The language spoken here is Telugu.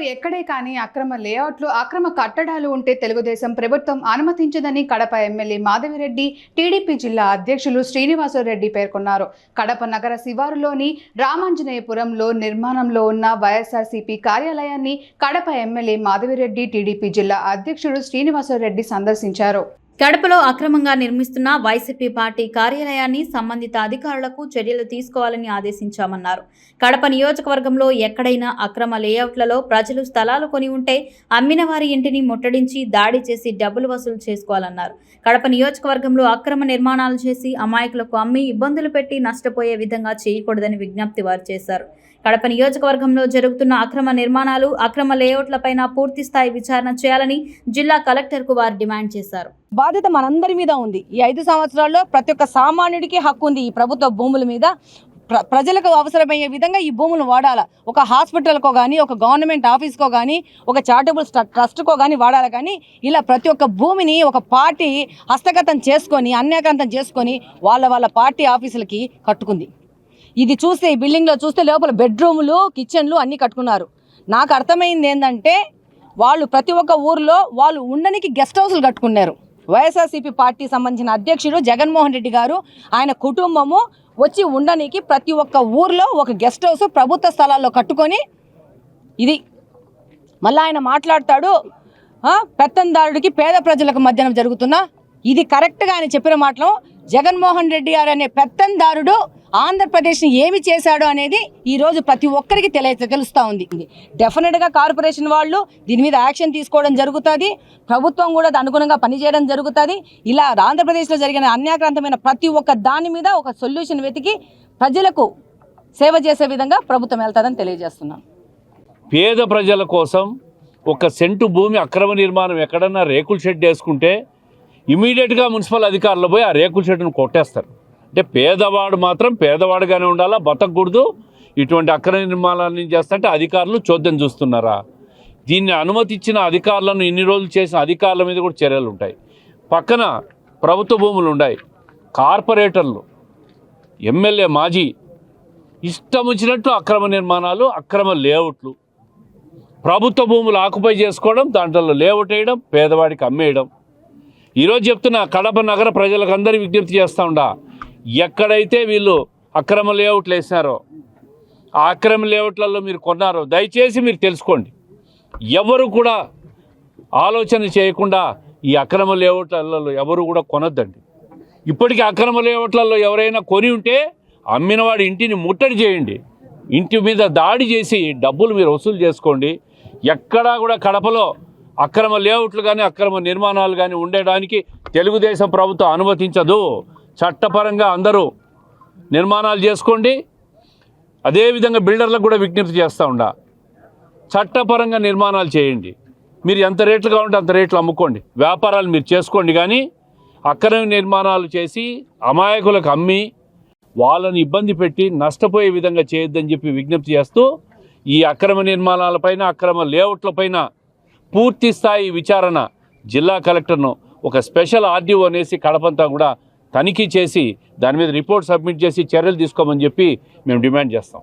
ఎక్కడే కానీ అక్రమ లేఅవుట్లు అక్రమ కట్టడాలు ఉంటే తెలుగుదేశం ప్రభుత్వం అనుమతించదని కడప ఎమ్మెల్యే మాధవిరెడ్డి టీడీపీ జిల్లా అధ్యక్షులు శ్రీనివాసరెడ్డి పేర్కొన్నారు. కడప నగర శివారులోని రామాంజనేయపురంలో నిర్మాణంలో ఉన్న వైఎస్ఆర్సీపీ కార్యాలయాన్ని కడప ఎమ్మెల్యే మాధవిరెడ్డి టీడీపీ జిల్లా అధ్యక్షుడు శ్రీనివాసరెడ్డి సందర్శించారు. కడపలో అక్రమంగా నిర్మిస్తున్న వైసీపీ పార్టీ కార్యాలయాన్ని సంబంధిత అధికారులకు చర్యలు తీసుకోవాలని ఆదేశించామన్నారు. కడప నియోజకవర్గంలో ఎక్కడైనా అక్రమ లేఅవుట్లలో ప్రజలు స్థలాలు కొని ఉంటే అమ్మిన వారి ఇంటిని ముట్టడించి దాడి చేసి డబ్బులు వసూలు చేసుకోవాలన్నారు. కడప నియోజకవర్గంలో అక్రమ నిర్మాణాలు చేసి అమాయకులకు అమ్మి ఇబ్బందులు పెట్టి నష్టపోయే విధంగా చేయకూడదని విజ్ఞప్తి వారు చేశారు. కడప నియోజకవర్గంలో జరుగుతున్న అక్రమ నిర్మాణాలు అక్రమ లేఅవుట్లపైన పూర్తిస్థాయి విచారణ చేయాలని జిల్లా కలెక్టర్కు వారు డిమాండ్ చేశారు. బాధ్యత మనందరి మీద ఉంది. ఈ ఐదు సంవత్సరాల్లో ప్రతి ఒక్క సామాన్యుడికి హక్కు ఉంది ఈ ప్రభుత్వ భూముల మీద. ప్ర ప్రజలకు అవసరమయ్యే విధంగా ఈ భూములు వాడాల. ఒక హాస్పిటల్కో కానీ ఒక గవర్నమెంట్ ఆఫీస్కో కానీ ఒక చారిటబుల్ ట్రస్ట్కో కానీ వాడాలి కానీ ఇలా ప్రతి ఒక్క భూమిని ఒక పార్టీ హస్తగతం చేసుకొని అన్యాక్రాంతం చేసుకొని వాళ్ళ వాళ్ళ పార్టీ ఆఫీసులకి కట్టుకుంది. ఇది చూస్తే ఈ బిల్డింగ్లో చూస్తే లోపల బెడ్రూములు కిచెన్లు అన్నీ కట్టుకున్నారు. నాకు అర్థమైంది ఏంటంటే వాళ్ళు ప్రతి ఒక్క ఊర్లో వాళ్ళు ఉండనికి గెస్ట్ హౌస్లు కట్టుకున్నారు. వైఎస్ఆర్సీపీ పార్టీ సంబంధించిన అధ్యక్షుడు జగన్మోహన్ రెడ్డి గారు ఆయన కుటుంబము వచ్చి ఉండనీకి ప్రతి ఒక్క ఊర్లో ఒక గెస్ట్ హౌస్ ప్రభుత్వ స్థలాల్లో కట్టుకొని ఇది మళ్ళీ ఆయన మాట్లాడతాడు పెత్తందారుడికి పేద ప్రజలకు మధ్యన జరుగుతున్న ఇది కరెక్ట్గా ఆయన చెప్పిన మాటలు. జగన్మోహన్ రెడ్డి గారు అనే పెత్తందారుడు ఆంధ్రప్రదేశ్ని ఏమి చేశాడు అనేది ఈరోజు ప్రతి ఒక్కరికి తెలియ తెలుస్తూ ఉంది. డెఫినెట్గా కార్పొరేషన్ వాళ్ళు దీని మీద యాక్షన్ తీసుకోవడం జరుగుతుంది. ప్రభుత్వం కూడా అనుగుణంగా పనిచేయడం జరుగుతుంది. ఇలా ఆంధ్రప్రదేశ్లో జరిగిన అన్యాక్రాంతమైన ప్రతి ఒక్క దాని మీద ఒక సొల్యూషన్ వెతికి ప్రజలకు సేవ చేసే విధంగా ప్రభుత్వం వెళ్తుందని తెలియజేస్తున్నాను పేద ప్రజల కోసం ఒక సెంటు భూమి అక్రమ నిర్మాణం ఎక్కడన్నా రేకుల షెడ్ వేసుకుంటే ఇమీడియట్గా మున్సిపల్ అధికారులు పోయి ఆ రేకుల షెడ్ను కొట్టేస్తారు. అంటే పేదవాడు మాత్రం పేదవాడుగానే ఉండాలా? బతకూడదు ఇటువంటి అక్రమ నిర్మాణాలను చేస్తుంటే అధికారులు చోద్యం చూస్తున్నారా? దీన్ని అనుమతించిన అధికారులను ఇన్ని రోజులు చేసిన అధికారుల మీద కూడా చర్యలు ఉంటాయి. పక్కన ప్రభుత్వ భూములు ఉన్నాయి. కార్పొరేటర్లు ఎమ్మెల్యే మాజీ ఇష్టం వచ్చినట్టు అక్రమ నిర్మాణాలు అక్రమ లేఅవుట్లు. ప్రభుత్వ భూములు ఆకుపై చేసుకోవడం దాంట్లో లేఅవుట్ వేయడం పేదవాడికి అమ్మేయడం. ఈరోజు చెప్తున్నా కడప నగర ప్రజలకు అందరి విజ్ఞప్తి చేస్తూ ఉండా ఎక్కడైతే వీళ్ళు అక్రమ లేఅవుట్లు వేసినారో ఆ అక్రమ లేఅవుట్లలో మీరు కొన్నారో దయచేసి మీరు తెలుసుకోండి. ఎవరు కూడా ఆలోచన చేయకుండా ఈ అక్రమ లేఅవుట్లలో ఎవరు కూడా కొనొద్దండి. ఇప్పటికీ అక్రమ లేఅవుట్లలో ఎవరైనా కొని ఉంటే అమ్మినవాడి ఇంటిని ముట్టడి చేయండి. ఇంటి మీద దాడి చేసి డబ్బులు మీరు వసూలు చేసుకోండి. ఎక్కడా కూడా కడపలో అక్రమ లేఅవుట్లు కానీ అక్రమ నిర్మాణాలు కానీ ఉండడానికి తెలుగుదేశం ప్రభుత్వం అనుమతించదు. చట్టపరంగా అందరూ నిర్మాణాలు చేసుకోండి. అదేవిధంగా బిల్డర్లకు కూడా విజ్ఞప్తి చేస్తూ ఉండా. చట్టపరంగా నిర్మాణాలు చేయండి. మీరు ఎంత రేట్లు కావాలంటే అంత రేట్లు అమ్ముకోండి. వ్యాపారాలు మీరు చేసుకోండి కానీ అక్రమ నిర్మాణాలు చేసి అమాయకులకు అమ్మి వాళ్ళని ఇబ్బంది పెట్టి నష్టపోయే విధంగా చేయొద్దని చెప్పి విజ్ఞప్తి చేస్తూ ఈ అక్రమ నిర్మాణాలపైన అక్రమ లేఅవుట్లపైన పూర్తి స్థాయి విచారణ జిల్లా కలెక్టర్ను ఒక స్పెషల్ ఆర్డీఓ అనేసి కడపంతా కూడా తనిఖీ చేసి దాని మీద రిపోర్ట్ సబ్మిట్ చేసి చర్యలు తీసుకోమని చెప్పి మేము డిమాండ్ చేస్తాం.